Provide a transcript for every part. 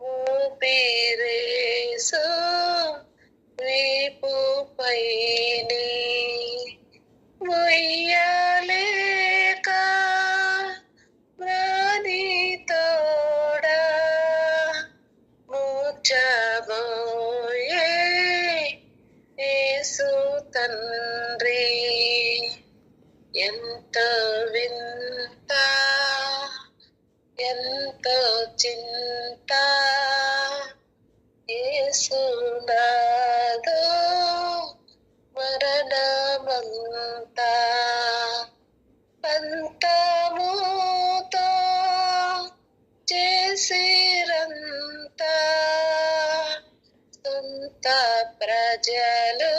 ఊపిరేసు వీపుపైని మొయ్యలేక ఎంతో చింత యేసునాదో మరణమంతా పంతముతో చేసిరంతా సొంత ప్రజలు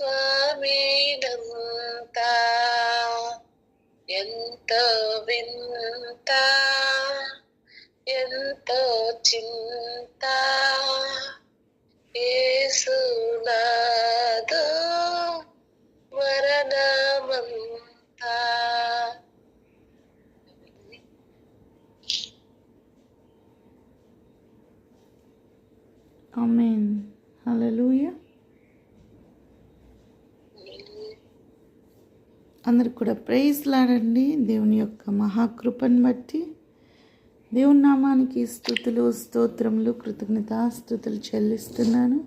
స్వామినంతా ఎంతో వింతా ఎంతో చింత ఏసునాదో మరణమంతా ఆమెన్ హల్లెలూయ అందరికి కూడా ప్రైజ్ లాడండి. దేవుని యొక్క మహాకృపను బట్టి దేవుని నామానికి స్థుతులు స్తోత్రములు కృతజ్ఞతాస్థుతులు చెల్లిస్తున్నాను.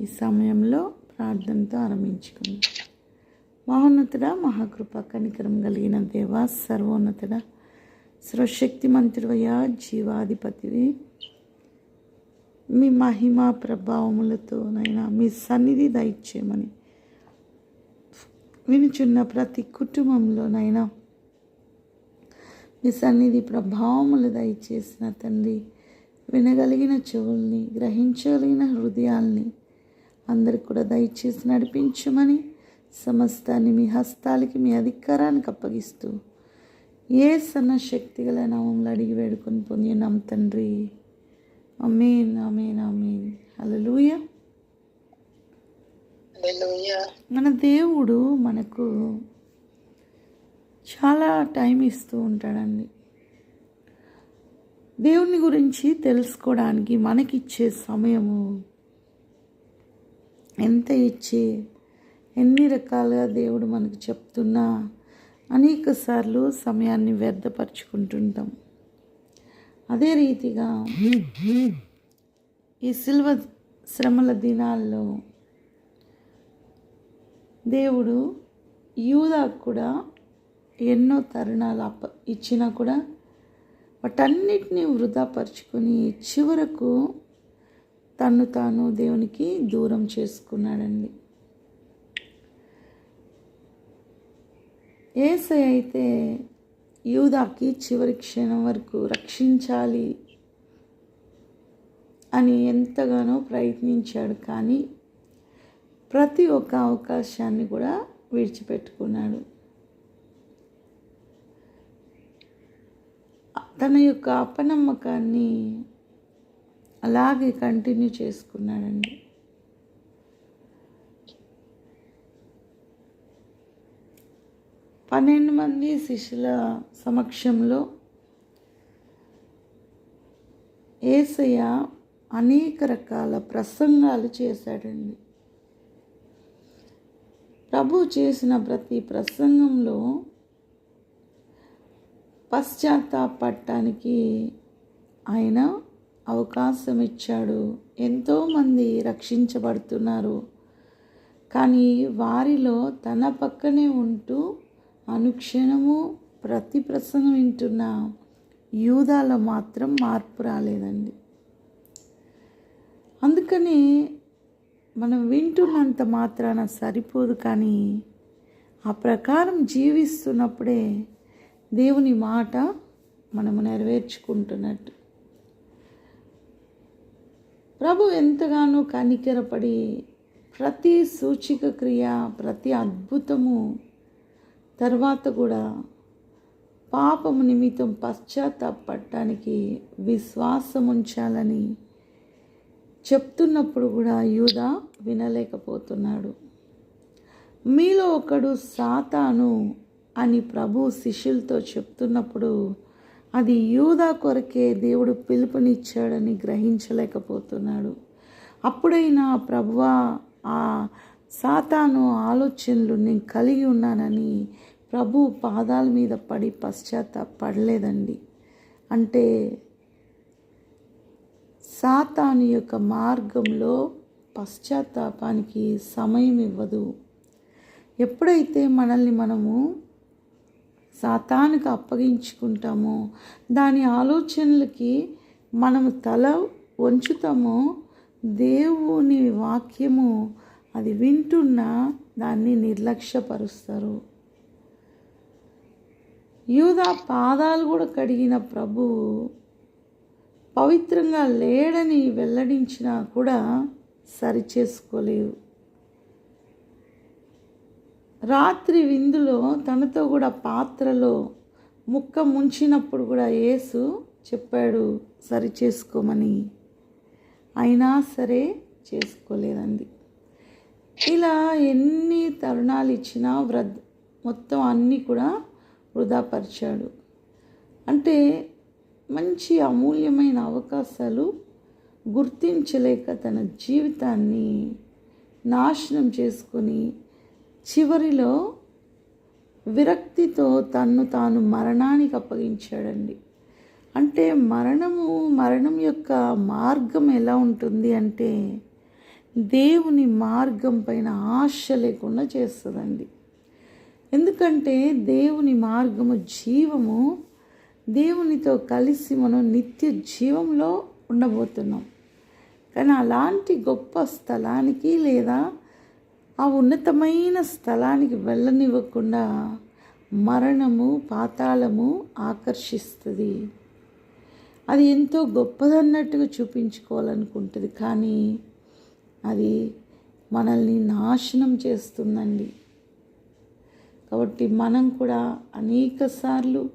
ఈ సమయంలో ప్రార్థనతో ఆరంభించుకుందాం. మహోన్నతుడ మహాకృప కనికరం కలిగిన దేవ సర్వోన్నతుడ సర్వశక్తిమంతుడవయ్యా జీవాధిపతివి. మీ మహిమ ప్రభావములతోనైనా మీ సన్నిధి దయచేయమని వినుచున్న ప్రతి కుటుంబంలోనైనా మీ సన్నిధి ప్రభావములు దయచేసిన తండ్రి వినగలిగిన చెవుల్ని గ్రహించగలిగిన హృదయాల్ని అందరికి కూడా దయచేసి నడిపించమని సమస్తాన్ని మీ హస్తాలకి మీ అధికారానికి అప్పగిస్తూ ఏ సన్న శక్తి గల నామంలో అడిగి వేడుకొని పొందినాం తండ్రి. అమేన్ అమేన్ అమేన్ హల్లెలూయా. మన దేవుడు మనకు చాలా టైం ఇస్తూ ఉంటాడండి. దేవుని గురించి తెలుసుకోవడానికి మనకిచ్చే సమయము ఎంత ఇచ్చి ఎన్ని రకాలుగా దేవుడు మనకు చెప్తున్నా అనేక సార్లు సమయాన్ని వ్యర్థపరుచుకుంటుంటాం. అదే రీతిగా ఈ సిల్వ శ్రమల దినాల్లో దేవుడు యూదా కూడా ఎన్నో తరుణాలు అప్ప ఇచ్చినా కూడా వాటన్నిటినీ వృధాపరుచుకొని చివరకు తను తాను దేవునికి దూరం చేసుకున్నాడండి. ఏసై అయితే యూదాకి చివరి క్షణం వరకు రక్షించాలి అని ఎంతగానో ప్రయత్నించాడు కానీ ప్రతి ఒక్క అవకాశాన్ని కూడా విడిచిపెట్టుకున్నాడు. తన యొక్క అపనమ్మకాన్ని అలాగే కంటిన్యూ చేసుకున్నాడండి. పన్నెండు మంది శిష్యుల సమక్షంలో ఏసయ్య అనేక రకాల ప్రసంగాలు చేశాడండి. ప్రభు చేసిన ప్రతి ప్రసంగంలో పశ్చాత్తాపడటానికి ఆయన అవకాశం ఇచ్చాడు ఎంతోమంది రక్షించబడుతున్నారు. కానీ వారిలో తన పక్కనే ఉంటూ అనుక్షణము ప్రతి ప్రసంగం వింటున్న యూదాలో మాత్రం మార్పు రాలేదండి. అందుకని మనం వింటున్నంత మాత్రాన సరిపోదు కానీ ఆ ప్రకారం జీవిస్తున్నప్పుడే దేవుని మాట మనము నెరవేర్చుకుంటున్నట్టు. ప్రభు ఎంతగానో కనికరపడి ప్రతి సూచిక క్రియ ప్రతి అద్భుతము తర్వాత కూడా పాపము నిమిత్తం పశ్చాత్తాపడటానికి విశ్వాసం ఉంచాలని చెప్తున్నప్పుడు కూడా యూదా వినలేకపోతున్నాడు. మీలో ఒకడు సాతాను అని ప్రభు శిష్యులతో చెప్తున్నప్పుడు అది యూదా కొరకే దేవుడు పిలుపునిచ్చాడని గ్రహించలేకపోతున్నాడు. అప్పుడైనా ప్రభువా ఆ సాతాను ఆలోచనలు నేను కలిగి ఉన్నానని ప్రభు పాదాల మీద పడి పశ్చాత్తాపడలేదండి. అంటే సాతాను యొక్క మార్గంలో పశ్చాత్తాపానికి సమయం ఇవ్వదు. ఎప్పుడైతే మనల్ని మనము సాతానికి అప్పగించుకుంటామో. దాని ఆలోచనలకి మనము తల వంచుతామో. దేవుని వాక్యము అది వింటున్నా దాన్ని నిర్లక్ష్యపరుస్తారు. యూదా పాదాలు కూడా కడిగిన ప్రభువు పవిత్రంగా లేడని వెల్లడించినా కూడా సరిచేసుకోలేవు. రాత్రి విందులో తనతో కూడా పాత్రలో ముక్క ముంచినప్పుడు కూడా యేసు చెప్పాడు సరి చేసుకోమని. అయినా సరే చేసుకోలేదండి ఇలా ఎన్ని తరుణాలు ఇచ్చినా వ్రద్ మొత్తం అన్నీ కూడా వృధాపరిచాడు అంటే మంచి అమూల్యమైన అవకాశాలు గుర్తించలేక తన జీవితాన్ని నాశనం చేసుకొని చివరిలో విరక్తితో తన్ను తాను మరణానికి అప్పగించాడండి. అంటే మరణము మరణం యొక్క మార్గం ఎలా ఉంటుంది అంటే దేవుని మార్గం పైన ఆశ లేకుండా చేస్తుందండి. ఎందుకంటే దేవుని మార్గము జీవము దేవునితో కలిసి మనం నిత్య జీవంలో ఉండబోతున్నాం. కానీ అలాంటి గొప్ప స్థలానికి లేదా ఆ ఉన్నతమైన స్థలానికి వెళ్ళనివ్వకుండా మరణము పాతాళము ఆకర్షిస్తుంది. అది ఎంతో గొప్పదన్నట్టుగా చూపించుకోవాలనుకుంటుంది కానీ అది మనల్ని నాశనం చేస్తుందండి. కాబట్టి మనం కూడా అనేక సార్లు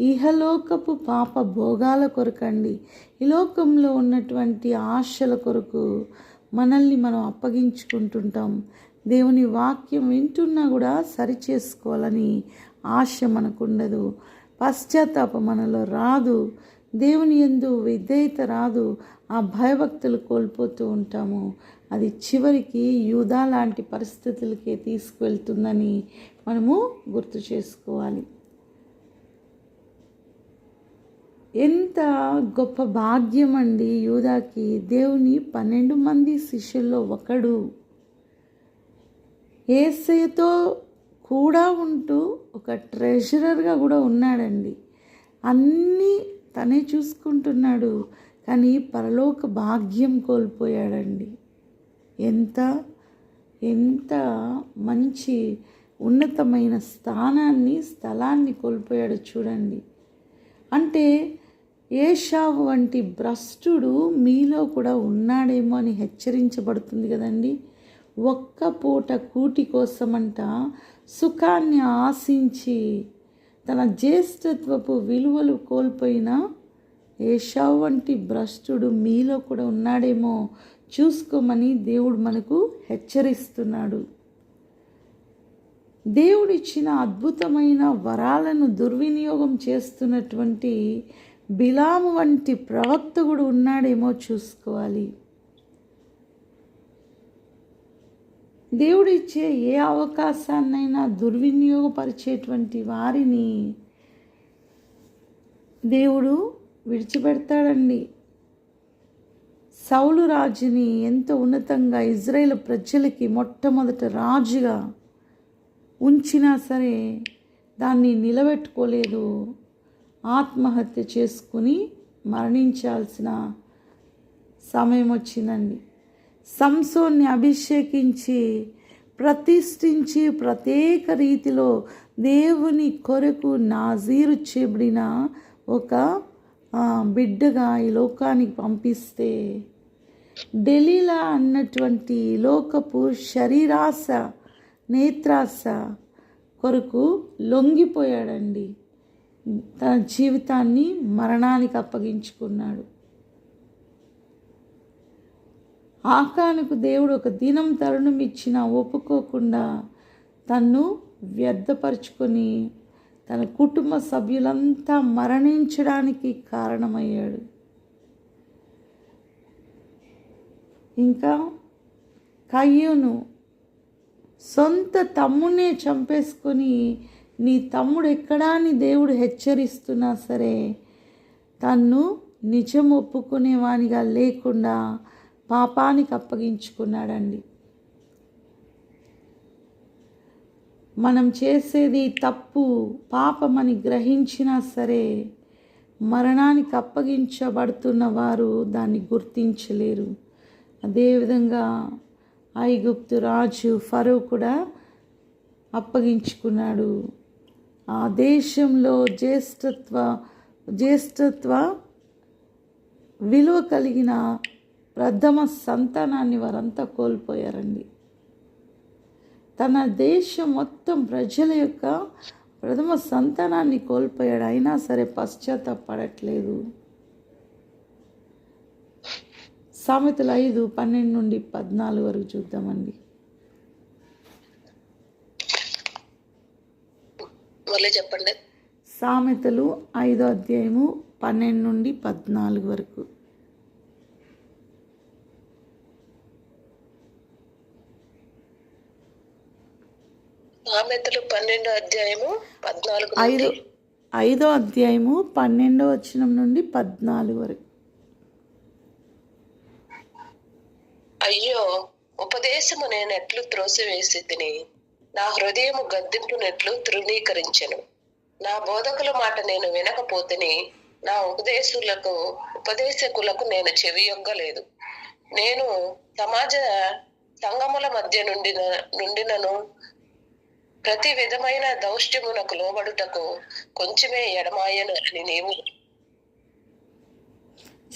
ఇహలోకపు పాప భోగాల కొరకండి. ఈ లోకంలో ఉన్నటువంటి ఆశల కొరకు మనల్ని మనం అప్పగించుకుంటుంటాం. దేవుని వాక్యం వింటున్నా కూడా సరి చేసుకోవాలని ఆశ మనకుండదు. పశ్చాత్తాపం మనలో రాదు. దేవుని ఎందు విధేయత రాదు. ఆ భయభక్తులు కోల్పోతూ ఉంటాము. అది చివరికి యూదా లాంటి పరిస్థితులకే తీసుకువెళ్తుందని మనము గుర్తు చేసుకోవాలి. ఎంత గొప్ప భాగ్యం అండి యూదాకి. దేవుని పన్నెండు మంది శిష్యుల్లో ఒకడు. ఏసయ్యతో కూడా ఉంటూ ఒక ట్రెజరర్గా కూడా ఉన్నాడండి. అన్నీ తనే చూసుకుంటున్నాడు. కానీ పరలోక భాగ్యం కోల్పోయాడండి. ఎంత ఎంత మంచి ఉన్నతమైన స్థానాన్ని స్థలాన్ని కోల్పోయాడు చూడండి. అంటే ఏషావు వంటి భ్రష్టుడు మీలో కూడా ఉన్నాడేమో అని హెచ్చరించబడుతుంది కదండి. ఒక్క పూట కూటి కోసమంట సుఖాన్ని ఆశించి తన జ్యేష్ఠత్వపు విలువలు కోల్పోయిన ఏషావు వంటి భ్రష్టుడు మీలో కూడా ఉన్నాడేమో. చూసుకోమని దేవుడు మనకు హెచ్చరిస్తున్నాడు. దేవుడిచ్చిన అద్భుతమైన వరాలను దుర్వినియోగం చేస్తున్నటువంటి బిలాము వంటి ప్రవక్త కూడా ఉన్నాడేమో చూసుకోవాలి. దేవుడిచ్చే ఏ అవకాశాన్నైనా దుర్వినియోగపరిచేటువంటి వారిని దేవుడు విడిచిపెడతాడండి. సౌలు రాజుని ఎంతో ఉన్నతంగా ఇజ్రాయేల్ ప్రజలకి మొట్టమొదట రాజుగా ఉంచినా సరే దాన్ని నిలబెట్టుకోలేదు. ఆత్మహత్య చేసుకుని మరణించాల్సిన సమయం వచ్చిందండి. సంసోన్ని అభిషేకించి ప్రతిష్ఠించి ప్రత్యేక రీతిలో దేవుని కొరకు నాజీరు చేయబడిన ఒక బిడ్డగా ఈ లోకానికి పంపిస్తే డెలీలా అన్నటువంటి లోకపు శరీరాశ నేత్రాశ కొరకు లొంగిపోయాడండి. తన జీవితాన్ని మరణానికి అప్పగించుకున్నాడు. ఆకానుకు దేవుడు ఒక దినం తరుణం ఇచ్చినా ఒప్పుకోకుండా తన్ను వ్యర్థపరుచుకొని తన కుటుంబ సభ్యులంతా మరణించడానికి కారణమయ్యాడు. ఇంకా కయ్యూను సొంత తమ్మునే చంపేసుకొని నీ తమ్ముడు ఎక్కడా అని దేవుడు హెచ్చరిస్తున్నా సరే తన్ను నిజం ఒప్పుకునేవానిగా లేకుండా పాపానికి అప్పగించుకున్నాడండి. మనం చేసేది తప్పు పాపమని గ్రహించినా సరే మరణానికి అప్పగించబడుతున్న వారు దాన్ని గుర్తించలేరు. అదేవిధంగా ఐగుప్తు రాజు ఫరో కూడా అప్పగించుకున్నాడు. ఆ దేశంలో జ్యేష్ఠత్వ జ్యేష్ఠత్వ విలువ కలిగిన ప్రథమ సంతానాన్ని వారంతా కోల్పోయారండి. తన దేశం మొత్తం ప్రజల యొక్క ప్రథమ సంతానాన్ని కోల్పోయాడు. అయినా సరే పశ్చాత్తాపడట్లేదు. సామెతలు ఐదు పన్నెండు నుండి పద్నాలుగు వరకు చూద్దామండి. చెప్పండి. సామెతలు ఐదో అధ్యాయము పన్నెండు నుండి పద్నాలుగు వరకు. సామెతలు పన్నెండో అధ్యాయము పద్నాలుగు ఐదో ఐదో అధ్యాయము పన్నెండో వచనం నుండి పద్నాలుగు వరకు. అయ్యో ఉపదేశము నేను ఎట్లు త్రోసివేసి తిని నా హృదయము గద్దింపునెట్లు తృణీకరించెను. నా బోధకుల మాట నేను వినకపోతిని నా ఉపదేశులకు ఉపదేశకులకు నేను చెవియొగ్గలేదు నేను సమాజ సంగముల మధ్య నుండిన నుండినను ప్రతి విధమైన దౌష్ట్యమునకు లోబడుటకు కొంచెమే ఎడమాయను అని నీవు.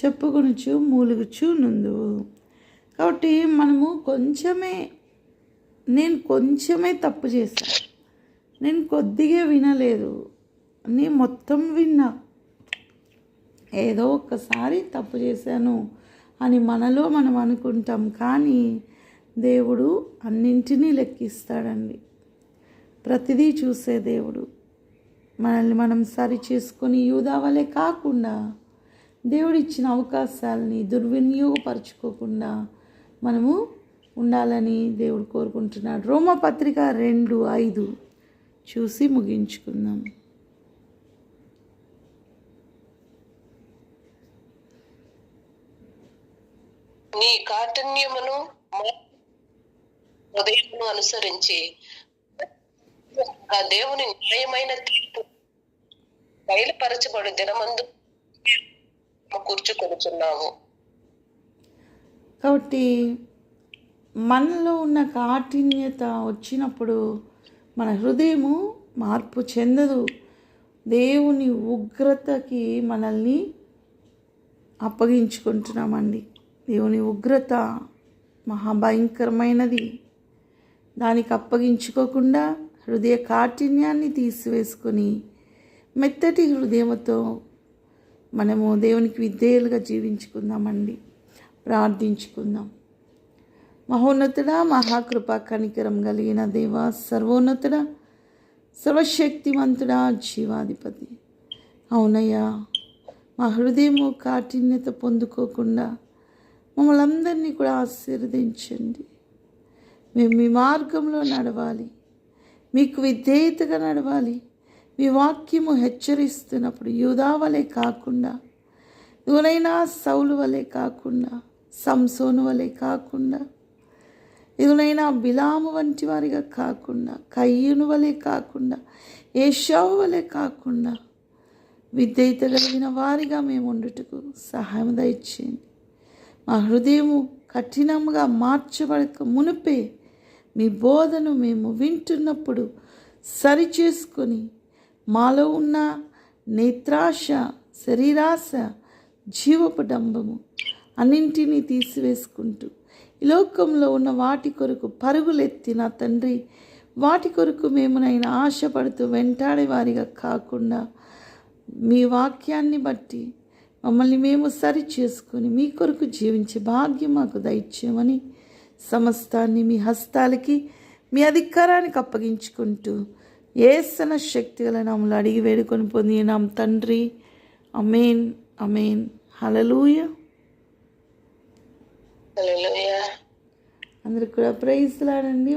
చెప్పుకొనుచు మూలుగుచు నుందు. కాబట్టి మనము కొంచెమే నేను కొంచెమే తప్పు చేశాను నేను కొద్దిగా వినలేదు. నేను మొత్తం విన్నా ఏదో ఒక్కసారి తప్పు చేశాను అని మనలో మనం అనుకుంటాం. కానీ దేవుడు అన్నింటినీ లెక్కిస్తాడండి. ప్రతిదీ చూసే దేవుడు. మనల్ని మనం సరి చేసుకొని యూదావలే కాకుండా దేవుడిచ్చిన అవకాశాలని దుర్వినియోగపరచుకోకుండా మనము ఉండాలని దేవుడు కోరుకుంటున్నాడు. రోమపత్రిక రెండు ఐదు చూసి ముగించుకుందాం. నీ కాఠిన్యమును హృదయమును అనుసరించి ఆ దేవుని న్యాయమైన తీర్పు బయలుపరచబడు దినమందు కూర్చుకొనుచున్నాము. కాబట్టి మనలో ఉన్న కాఠిన్యత వచ్చినప్పుడు మన హృదయము మార్పు చెందదు. దేవుని ఉగ్రతకి మనల్ని అప్పగించుకుంటున్నామండి. దేవుని ఉగ్రత మహాభయంకరమైనది. దానికి అప్పగించుకోకుండా హృదయ కాఠిన్యాన్ని తీసివేసుకొని మెత్తటి హృదయంతో మనము దేవునికి విధేయులుగా జీవించుకుందామండి. ప్రార్థించుకుందాం. మహోన్నతుడా మహాకృప కనికరం కలిగిన దేవ సర్వోన్నతుడ సర్వశక్తివంతుడా జీవాధిపతి. అవునయ్యా మా హృదయము కాఠిన్యత పొందుకోకుండా మమ్మల్ని అందరినీ కూడా ఆశీర్వదించండి. మేము మీ మార్గంలో నడవాలి. మీకు విధేయతగా నడవాలి. మీ వాక్యము హెచ్చరిస్తున్నప్పుడు యూదా వలె కాకుండా ఇవనైనా సౌలు వలె కాకుండా సంసోను వలె కాకుండా ఇదునైనా బిలాము వంటి వారిగా కాకుండా కయ్యును వలె కాకుండా ఏషావు వలె కాకుండా విధేయత కలిగిన వారిగా మేము ఉండుటకు సహాయం దయచేయండి. మా హృదయము కఠినంగా మార్చబడక మునిపే మీ బోధను మేము వింటున్నప్పుడు సరిచేసుకొని మాలో ఉన్న నేత్రాశ శరీరాశ జీవపు డంబము అన్నింటినీ తీసివేసుకుంటూ ఈ లోకంలో ఉన్న వాటి కొరకు పరుగులెత్తిన తండ్రి వాటి కొరకు మేము నైనా ఆశపడుతూ వెంటాడే వారిగా కాకుండా మీ వాక్యాన్ని బట్టి మమ్మల్ని మేము సరి చేసుకొని మీ కొరకు జీవించే భాగ్యం మాకు దయచేయమని సమస్తాన్ని మీ హస్తాలకి మీ అధికారానికి అప్పగించుకుంటూ ఏసన శక్తి గల నామలు అడిగి వేడుకొని పొంది నాం తండ్రి. అమేన్ అమేన్ హలలుయ అందరికి కూడా ప్రైజ్ లాడండి